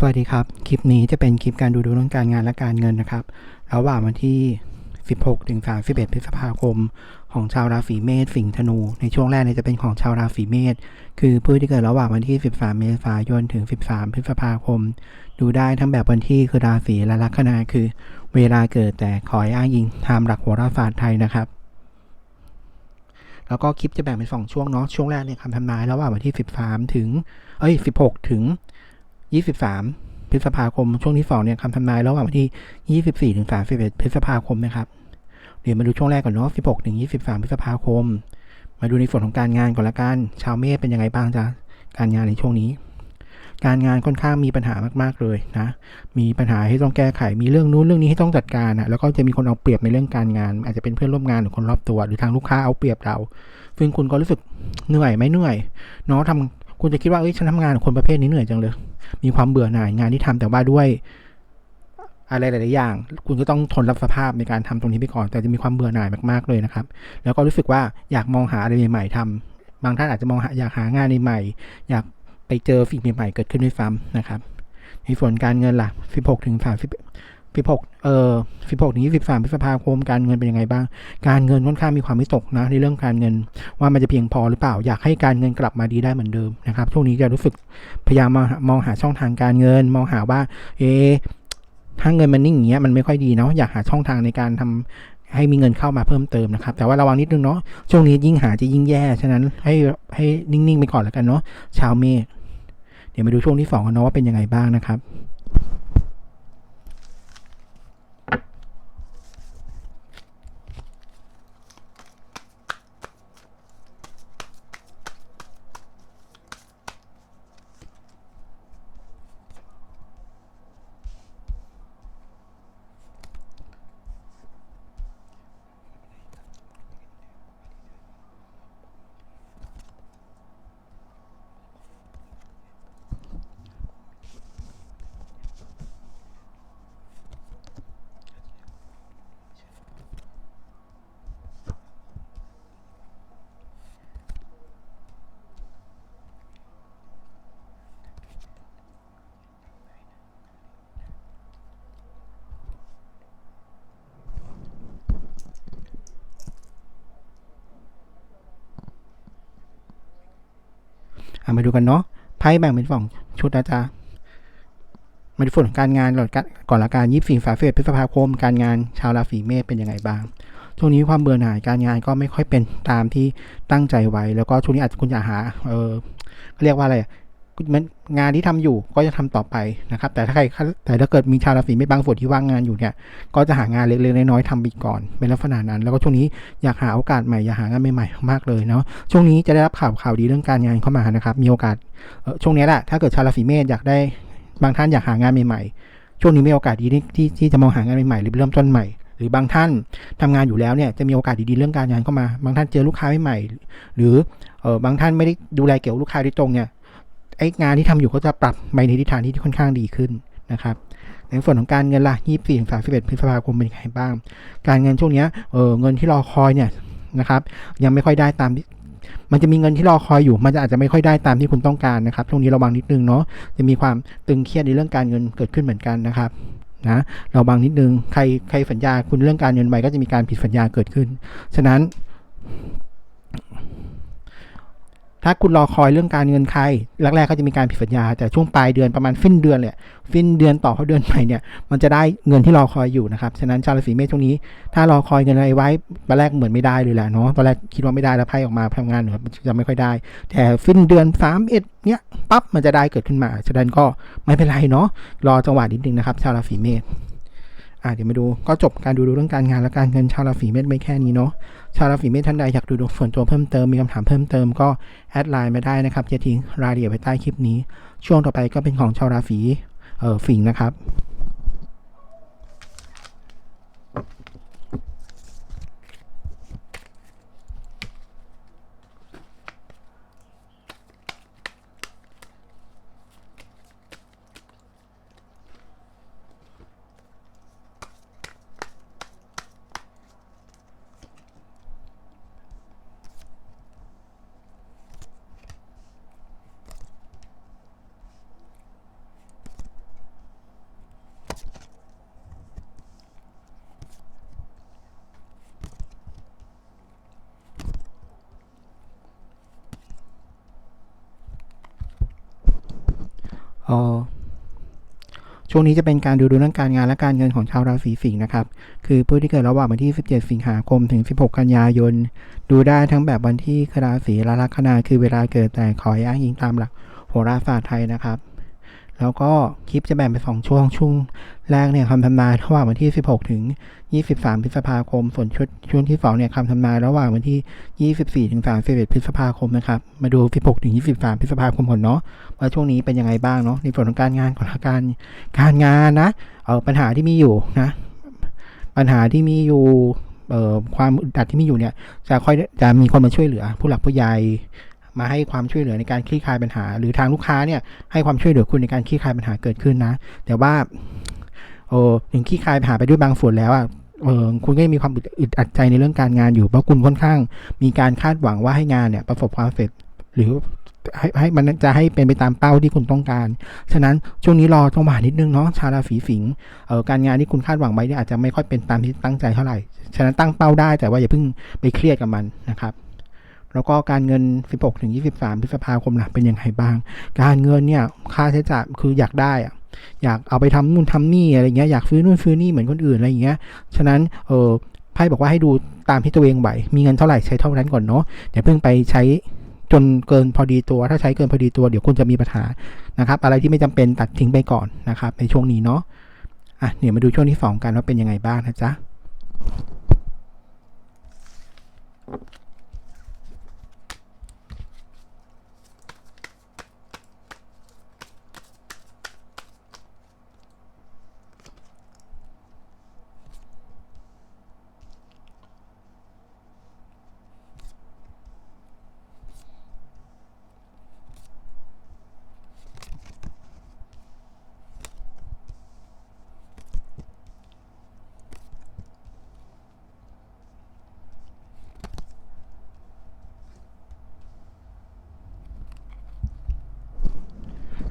สวัสดีครับ คลิปนี้จะเป็นคลิปการดูดวงเรื่องการงานและการเงินนะครับ ระหว่างวันที่ 16 ถึง 31 พฤษภาคม ของชาวราศีเมษสิงห์ธนู ในช่วงแรกเนี่ยจะเป็นของชาวราศีเมษ คือผู้ที่เกิดระหว่างวันที่ 13 เมษายน ถึง 13 พฤษภาคม ดูได้ทั้งแบบวันที่คือราศีและลัคนาคือ เวลาเกิดแต่ขอให้อ้างอิงตามหลักโหราศาสตร์ไทยนะครับแล้วก็คลิปจะแบ่งเป็นสองช่วงเนาะช่วงแรกเนี่ยคำทำนายระหว่างวันที่ 13 ถึง เอ้ย 16 ถึง 23 พฤษภาคม ช่วงที่2เนี่ยคำทำนายระหว่างวันที่ 24ถึง31 พฤษภาคมนะครับเดี๋ยวมาดูช่วงแรกก่อนเนาะ16ถึง23 พฤษภาคม มาดูในส่วนของการงานก่อนละกัน ชาวเมษเป็นยังไงบ้างจ๊ะการงานในช่วงนี้ การงานค่อนข้างมีปัญหามาก ๆเลยนะ มีปัญหาให้ต้องแก้ไข มีเรื่องนู้นเรื่องนี้ให้ต้องจัดการนะแล้วก็จะมีคนเอาเปรียบในเรื่องการงาน อาจจะเป็นเพื่อนร่วมงานหรือคนรอบตัว หรือทางลูกค้าเอาเปรียบเรา ซึ่งคุณก็รู้สึกเหนื่อยไหมเหนื่อยเนาะทำ คุณจะคิดว่าเอ้ยฉันทำงานกับคนประเภทนี้เหนื่อยจังเลย มีความเบื่อหน่ายงานที่ทำแต่ว่าด้วย อะไรหลาย ๆ อย่าง คุณก็ต้องทนรับสภาพในการทำตรงนี้ไปก่อน แต่จะมีความเบื่อหน่ายมาก ๆ เลยนะครับ แล้วก็รู้สึกว่าอยากมองหาอะไรใหม่ ๆทำบางท่านอาจจะมองหาอยากหางานใหม่ ๆ อยากไปเจอสิ่งใหม่ ๆ เกิดขึ้นด้วยซ้ำนะครับ ในส่วนการเงินล่ะ 16ถึง30 16เอ่อ16ถึง23พฤษภาคมการเงินเป็นยังไงบ้าง การเงินค่อนข้างมีความวิตกนะในเรื่องการเงินว่ามันจะเพียงพอหรือเปล่า อยากให้การเงินกลับมาดีได้เหมือนเดิมนะครับช่วงนี้จะรู้สึกพยายามมองหาช่องทางการเงิน มองหาว่า เอะถ้าเงินมันนิ่งอย่างเงี้ยมันไม่ค่อยดีเนาะอยากหาช่องทางในการทำให้มีเงินเข้ามาเพิ่มเติมนะครับ แต่ว่าระวังนิดนึงเนาะช่วงนี้ยิ่งหาจะยิ่งแย่ฉะนั้นให้ให้นิ่งๆไปก่อนแล้วกันเนาะชาวเมษเดี๋ยวมาดูช่วงที่สองกันเนาะว่าเป็นยังไงบ้างนะครับ อมาดูกันเนาะไพ่แบ่งเป็นสองชุดนะจ๊ะมาดูฝนของการงานก่อนก่อนละการยี่สิบสี่ฝาเฟสพฤษภาคม การงานชาวราศีเมษเป็นยังไงบ้างช่วงนี้ความเบื่อหน่ายการงานก็ไม่ค่อยเป็นตามที่ตั้งใจไว้ แล้วก็ช่วงนี้อาจจะคุณอยากหา เออเรียกว่าอะไร งานที่ทำอยู่ก็จะทำต่อไปนะครับ แต่ถ้าใครแต่ถ้าเกิดมีชาวราศีเมษบางส่วนที่ว่างงานอยู่เนี่ย ก็จะหางานเล็กๆน้อยๆทำไปก่อนเป็นลักษณะนั้น แล้วก็ช่วงนี้อยากหาโอกาสใหม่อยากหางานใหม่ๆมากเลยเนาะช่วงนี้จะได้รับข่าวข่าวดีเรื่องการงานเข้ามานะครับ มีโอกาสช่วงนี้แหละถ้าเกิดชาวราศีเมษอยากได้บางท่านอยากหางานใหม่ๆ ช่วงนี้มีโอกาสดีที่ที่จะมองหางานใหม่ๆหรือเริ่มต้นใหม่หรือบางท่านทำงานอยู่แล้วเนี่ยจะมีโอกาสดีๆเรื่องการงานเข้ามา บางท่านเจอลูกค้าใหม่ๆหรือเออบางท่านไม่ได้ดูแลเกี่ยวลูกค้าโดยตรงเนี่ย ไอ้งานที่ทำอยู่ก็จะปรับไปในทิศทางที่ค่อนข้างดีขึ้นนะครับในส่วนของการเงินล่ะ24ถึง31พฤษภาคมเป็นยังไงบ้าง การเงินช่วงนี้เออเงินที่รอคอยเนี่ยนะครับ ยังไม่ค่อยได้ตามมันจะมีเงินที่รอคอยอยู่ มันจะอาจจะไม่ค่อยได้ตามที่คุณต้องการนะครับ ช่วงนี้ระวังนิดนึงเนาะ จะมีความตึงเครียดในเรื่องการเงินเกิดขึ้นเหมือนกันนะครับนะระวังนิดนึง ใครใครสัญญาคุณเรื่องการเงินไปก็จะมีการผิดสัญญาเกิดขึ้น ฉะนั้น ถ้าคุณรอคอยเรื่องการเงินใครแรกๆก็จะมีการผิดสัญญา แต่ช่วงปลายเดือนประมาณฟินเดือนเลยฟินเดือนต่อเข้าเดือนใหม่เนี่ยมันจะได้เงินที่รอคอยอยู่นะครับฉะนั้นชาวราศีเมษช่วงนี้ ถ้ารอคอยเงินอะไรไว้ตอนแรกเหมือนไม่ได้เลยแหละเนาะตอนแรกคิดว่าไม่ได้แล้วไพ่ออกมาทำงานหนูจะไม่ค่อยได้ แต่ฟินเดือนสามเอ็ดเนี่ยปั๊บมันจะได้เกิดขึ้นมาฉะนั้นก็ไม่เป็นไรเนาะรอจังหวะนิดนึงนะครับ ชาวราศีเมษ อ่าเดี๋ยวมาดูก็จบการดูดูเรื่องการงานและการเงินชาวราศีเมษไม่แค่นี้เนาะชาวราศีเมษท่านใดอยากดูดวงส่วนตัวเพิ่มเติมมีคำถามเพิ่มเติมก็แอดไลน์มาได้นะครับจะทิ้งรายละเอียดไว้ใต้คลิปนี้ ช่วงต่อไปก็เป็นของชาวราศีเอ่อฝิงนะครับ ช่วงนี้จะเป็นการดูดวงเรื่องการงานและการเงินของชาวราศีสิงห์นะครับ คือผู้ที่เกิดระหว่างวันที่ 17 สิงหาคมถึง 16 กันยายน ดูได้ทั้งแบบวันที่คราศีและลัคนาคือเวลาเกิดแต่ขออ้างอิงตามหลักโหราศาสตร์ไทยนะครับ แล้วก็คลิปจะแบ่งเป็นสองช่วง ช่วงแรกเนี่ยคำทำนายระหว่างวันที่ 16 ถึง 23 พฤษภาคม ส่วนชุดช่วงที่สองเนี่ยคำทำนายระหว่างวันที่ 24 ถึง 31 พฤษภาคมนะครับ มาดู 16 ถึง 23 พฤษภาคมก่อนเนาะว่าช่วงนี้เป็นยังไงบ้างเนาะในส่วนของการงานก่อนกันการงานนะเออปัญหาที่มีอยู่นะ ปัญหาที่มีอยู่เออความอึดอัดที่มีอยู่เนี่ยจะค่อยจะมีคนมาช่วยเหลือ ผู้หลักผู้ใหญ่ มาให้ความช่วยเหลือในการคลี่คลายปัญหา หรือทางลูกค้าเนี่ยให้ความช่วยเหลือคุณในการคลี่คลายปัญหาเกิดขึ้นนะ แต่ว่าเออถึงคลี่คลายปัญหาไปด้วยบางส่วนแล้วอะเออคุณก็ยังมีความอึดอัดใจในเรื่องการงานอยู่เพราะคุณค่อนข้าง มีการคาดหวังว่าให้งานเนี่ยประสบความสำเร็จหรือให้ให้มันจะให้เป็นไปตามเป้าที่คุณต้องการ ฉะนั้นช่วงนี้รอจังหวะนิดนึงเนาะ ชาราศีสิงเอ่อการงานที่คุณคาดหวังไว้เนี่ยอาจจะไม่ค่อยเป็นตามที่ตั้งใจเท่าไหร่ ฉะนั้นตั้งเป้าได้แต่ว่าอย่าเพิ่งไปเครียดกับมันนะครับ แล้วก็การเงิน 16 ถึง 23 พฤษภาคมล่ะเป็นยังไงบ้าง การเงินเนี่ยค่าใช้จ่ายคืออยากได้อะอยากเอาไปทำนู่นทำนี่อะไรเงี้ยอยากซื้อนู่นซื้อนี่เหมือนคนอื่นอะไรอย่างเงี้ยฉะนั้นเออไพ่บอกว่าให้ดูตามที่ตัวเองไหวมีเงินเท่าไหร่ใช้เท่านั้นก่อนเนาะอย่าเพิ่งไปใช้จนเกินพอดีตัว ถ้าใช้เกินพอดีตัวเดี๋ยวคุณจะมีปัญหานะครับ อะไรที่ไม่จำเป็นตัดทิ้งไปก่อนนะครับ ในช่วงนี้เนาะอะเดี๋ยวมาดูช่วงที่สองกันว่าเป็นยังไงบ้างนะจ๊ะ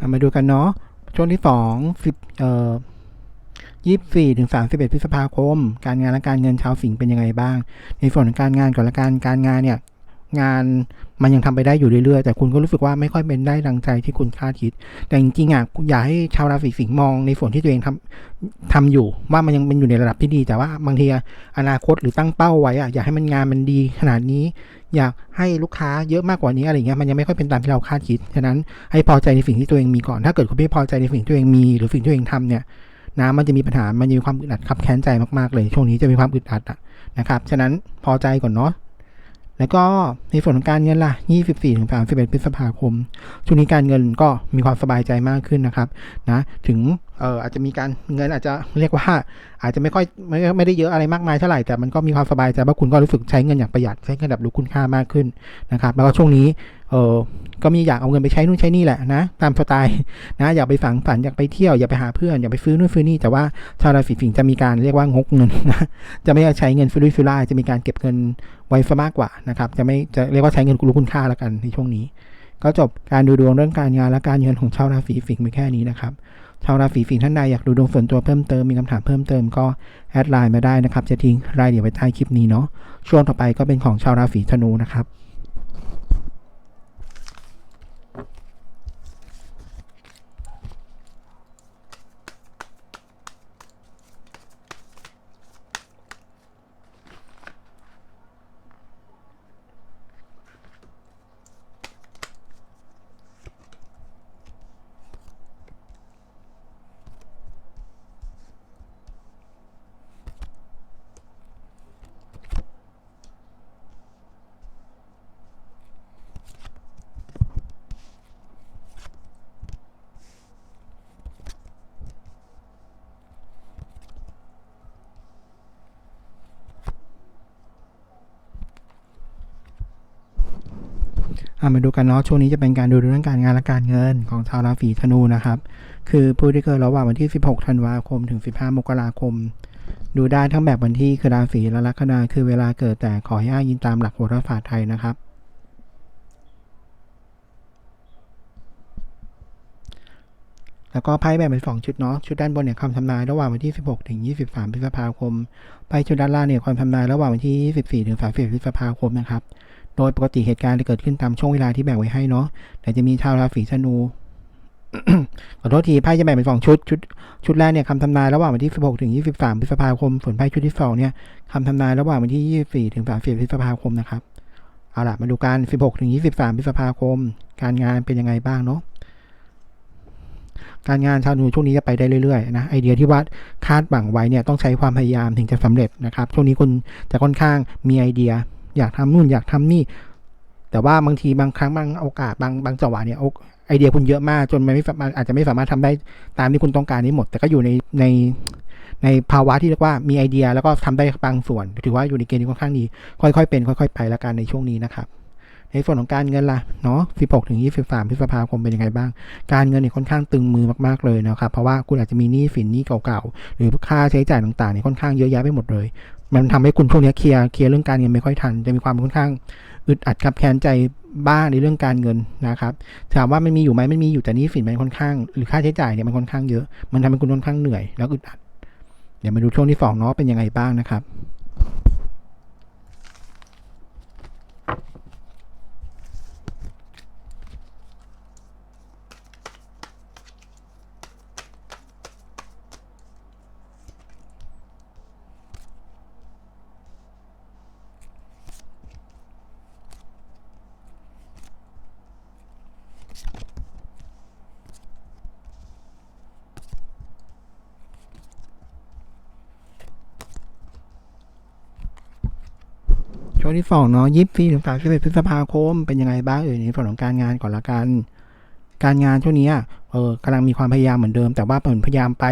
ามาดูกันเนาะช่วงที่สองสิบเอ่อยี่สี่ถึงสามสิบเอ็ดพฤษภาคม การงานและการเงินชาวสิงห์เป็นยังไงบ้าง ในส่วนของการงานก่อนละกันการงานเนี่ย งานมันยังทำไปได้อยู่เรื่อยๆ แต่คุณก็รู้สึกว่าไม่ค่อยเป็นได้ดังใจที่คุณคาดคิด แต่จริงๆอะอยากให้ชาวราศีสิงห์มองในส่วนที่ตัวเองทำทำอยู่ ว่ามันยังเป็นอยู่ในระดับที่ดี แต่ว่าบางทีอนาคตหรือตั้งเป้าไว้อะอยากให้มันงานมันดีขนาดนี้ อยากให้ลูกค้าเยอะมากกว่านี้อะไรเงี้ยมันยังไม่ค่อยเป็นตามที่เราคาดคิดฉะนั้นให้พอใจในสิ่งที่ตัวเองมีก่อน ถ้าเกิดคุณไม่พอใจในสิ่งที่ตัวเองมี หรือสิ่งที่ตัวเองทำเนี่ยนะมันจะมีปัญหามันจะมีความอึดอัดขับแค้นใจมากๆเลย ช่วงนี้จะมีความอึดอัดอะนะครับฉะนั้นพอใจก่อนเนาะ แล้วก็ในส่วนของการเงินล่ะ 24ถึง31พฤษภาคม ช่วงนี้การเงินก็มีความสบายใจมากขึ้นนะครับ นะ ถึงเอออาจจะมีการเงินอาจจะเรียกว่าอาจจะไม่ค่อยไม่ไม่ได้เยอะอะไรมากมายเท่าไหร่แต่มันก็มีความสบายใจว่าคุณก็รู้สึกใช้เงินอย่างประหยัดใช้เงินแบบรู้คุณค่ามากขึ้นนะครับแล้วก็ช่วงนี้เออก็มีอยากเอาเงินไปใช้นู่นใช้นี่แหละนะตามสไตล์นะอยากไปฝังฝันอยากไปเที่ยวอยากไปหาเพื่อนอยากไปซื้อนู่นซื้อนี่แต่ว่าชาวราศีสิงห์จะมีการเรียกว่างกเงินนะจะไม่ใช้เงินฟิลุยฟิล่ายจะมีการเก็บเงินไว้ซะมากกว่านะครับจะไม่จะเรียกว่าใช้เงินรู้คุณค่าแล้วกันในช่วงนี้ ก็จบการดูดวงเรื่องการงานและการเงินของชาวราศีสิงห์ไปแค่นี้นะครับชาวราศีสิงห์ท่านใดอยากดูดวงส่วนตัวเพิ่มเติมมีคำถามเพิ่มเติมก็แอดไลน์มาได้นะครับจะทิ้งรายละเอียดไว้ใต้คลิปนี้เนาะช่วงต่อไปก็เป็นของชาวราศีธนูนะครับ มาดูกันเนาะช่วงนี้จะเป็นการดูเรื่องการงานและการเงินของชาวราศีธนูนะครับ คือผู้ที่เกิดระหว่างวันที่ 16 ธันวาคมถึง 15 มกราคม ดูได้ทั้งแบบวันที่คือราศีและลัคนาคือเวลาเกิดแต่ขอให้อ้างยินตามหลักโหราศาสตร์ไทยนะครับ แล้วก็ไพ่แบ่งเป็นสองชุดเนาะชุดด้านบนเนี่ยคำทำนายระหว่างวันที่ 16 ถึง 23 พฤษภาคมไพ่ชุดด้านล่างเนี่ยความทำนายระหว่างวันที่ 24 ถึง 30 พฤษภาคมนะครับ โดยปกติเหตุการณ์จะเกิดขึ้นตามช่วงเวลาที่แบ่งไว้ให้เนาะ แต่จะมีชาวราศีธนูขอโทษทีไพ่จะแบ่งเป็นสองชุด ชุด ชุดแรกเนี่ยคำทำนายระหว่างวันที่ 16 ถึง 23 พฤษภาคม ส่วนไพ่ชุดที่สองเนี่ยคำทำนายระหว่างวันที่ 24 ถึง 30 พฤษภาคมนะครับ เอาล่ะ มาดูการ16 ถึง 23 พฤษภาคม การงานเป็นยังไงบ้างเนาะ การงานชาวธนูช่วงนี้จะไปได้เรื่อยๆนะ ไอเดียที่ว่าคาดหวังไว้เนี่ยต้องใช้ความพยายามถึงจะสำเร็จนะครับ ช่วงนี้คุณจะค่อนข้างมีไอเดีย อยากทำนู่นอยากทำนี่ แต่ว่าบางทีบางครั้งบางโอกาสบางบางจังหวะเนี่ยไอเดียคุณเยอะมากจนมันไม่อาจจะไม่สามารถทำได้ตามที่คุณต้องการนี้หมด แต่ก็อยู่ในในในภาวะที่เรียกว่ามีไอเดียแล้วก็ทำได้บางส่วน ถือว่าอยู่ในเกณฑ์ที่ค่อนข้างดี ค่อยๆ เป็น ค่อย ๆ ไปแล้วกันในช่วงนี้นะครับ ในส่วนของการเงินล่ะเนาะ 16 ถึง 23 พฤษภาคมเป็นยังไงบ้าง การเงินเนี่ยค่อนข้างตึงมือมากๆเลยนะครับ เพราะว่าคุณอาจจะมีหนี้สินหนี้เก่าๆ หรือค่าใช้จ่ายต่างๆเนี่ยค่อนข้างเยอะแยะไปหมดเลย มันทำให้คุณพวกนี้เคลียร์เคลียร์เรื่องการเงินไม่ค่อยทัน จะมีความค่อนข้างอึดอัดกับแค้นใจบ้างในเรื่องการเงินนะครับ ถามว่ามันมีอยู่ไหมมันมีอยู่แต่นี้สินมันค่อนข้าง หรือค่าใช้จ่ายเนี่ยมันค่อนข้างเยอะ มันทำให้คุณค่อนข้างเหนื่อยแล้วอึดอัด เดี๋ยวมาดูช่วงที่สองเนาะเป็นยังไงบ้างนะครับ ช่วงที่สองเนาะยี่สิบถึงสามสิบเอ็ดพฤษภาคมเป็นยังไงบ้างเอ่ยในส่วนของการงานก่อนละกัน การงานช่วงนี้เออกำลังมีความพยายามเหมือนเดิม แต่ว่าเหมือนพยายามไป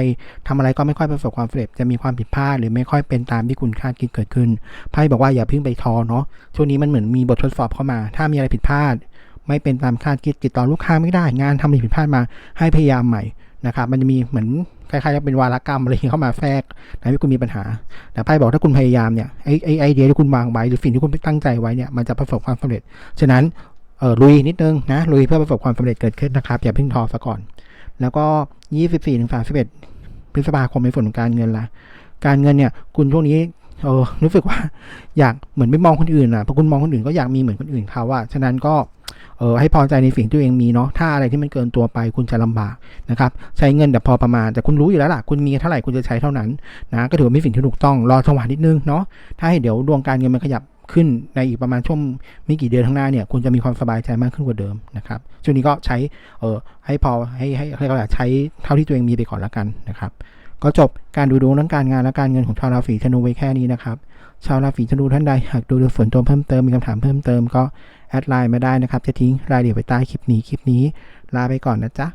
ทำอะไรก็ไม่ค่อยประสบความสำเร็จจะมีความผิดพลาดหรือไม่ค่อยเป็นตามที่คุณคาดคิดเกิดขึ้นไพ่บอกว่าอย่าเพิ่งไปท้อเนาะช่วงนี้มันเหมือนมีบททดสอบเข้ามา ถ้ามีอะไรผิดพลาด ไม่เป็นตามคาดคิดติดต่อลูกค้าไม่ได้งานทำอะไรผิดพลาดมาให้พยายามใหม่ นะครับมันจะมีเหมือนคล้ายๆกับเป็นวาระกรรมอะไรอย่เข้ามาแทรกทำให้คุณมีปัญหาแต่ไพ่บอกถ้าคุณพยายามเนี่ยไอไอไอเดียที่คุณวางไว้หรือสิ่งที่คุณตั้งใจไว้เนี่ยมันจะประสบความสำเร็จ ฉะนั้นเออลุยนิดนึงนะลุยเพื่อประสบความสำเร็จเกิดขึ้นนะครับอย่าเพิ่งท้อซะก่อน แล้วก็ 24ถึง31พฤษภาคมในส่วนของการเงินละการเงินเนี่ยคุณช่วงนี้เออรู้สึกว่าอยากเหมือนไม่มองคนอื่นอะพอคุณมองคนอื่นก็อยากมีเหมือนคนอื่นเขาอะฉะนั้นก็ เออให้พอใจในสิ่งที่ตัวเองมีเนาะถ้าอะไรที่มันเกินตัวไปคุณจะลำบากนะครับใช้เงินแต่พอประมาณแต่คุณรู้อยู่แล้วล่ะคุณมีเท่าไหร่คุณจะใช้เท่านั้นนะก็ถือว่าเป็นสิ่งที่ถูกต้องรอจังหวะนิดนึงเนาะถ้าให้เดี๋ยวดวงการเงินมันขยับขึ้นในอีกประมาณช่วงไม่กี่เดือนข้างหน้าเนี่ยคุณจะมีความสบายใจมากขึ้นกว่าเดิมนะครับช่วงนี้ก็ใช้เออให้พอให้ให้ให้ก็ใช้เท่าที่ตัวเองมีไปก่อนละกันนะครับ ก็จบการดูดวงเรื่องการงานและการเงินของชาวราศีธนูไว้แค่นี้นะครับ ชาวราศีธนูท่านใดหากดูดูส่วนตัวเพิ่มเติมมีคำถามเพิ่มเติมก็แอดไลน์มาได้นะครับ จะทิ้งรายละเอียดไว้ใต้คลิปนี้คลิปนี้ ลาไปก่อนนะจ๊ะ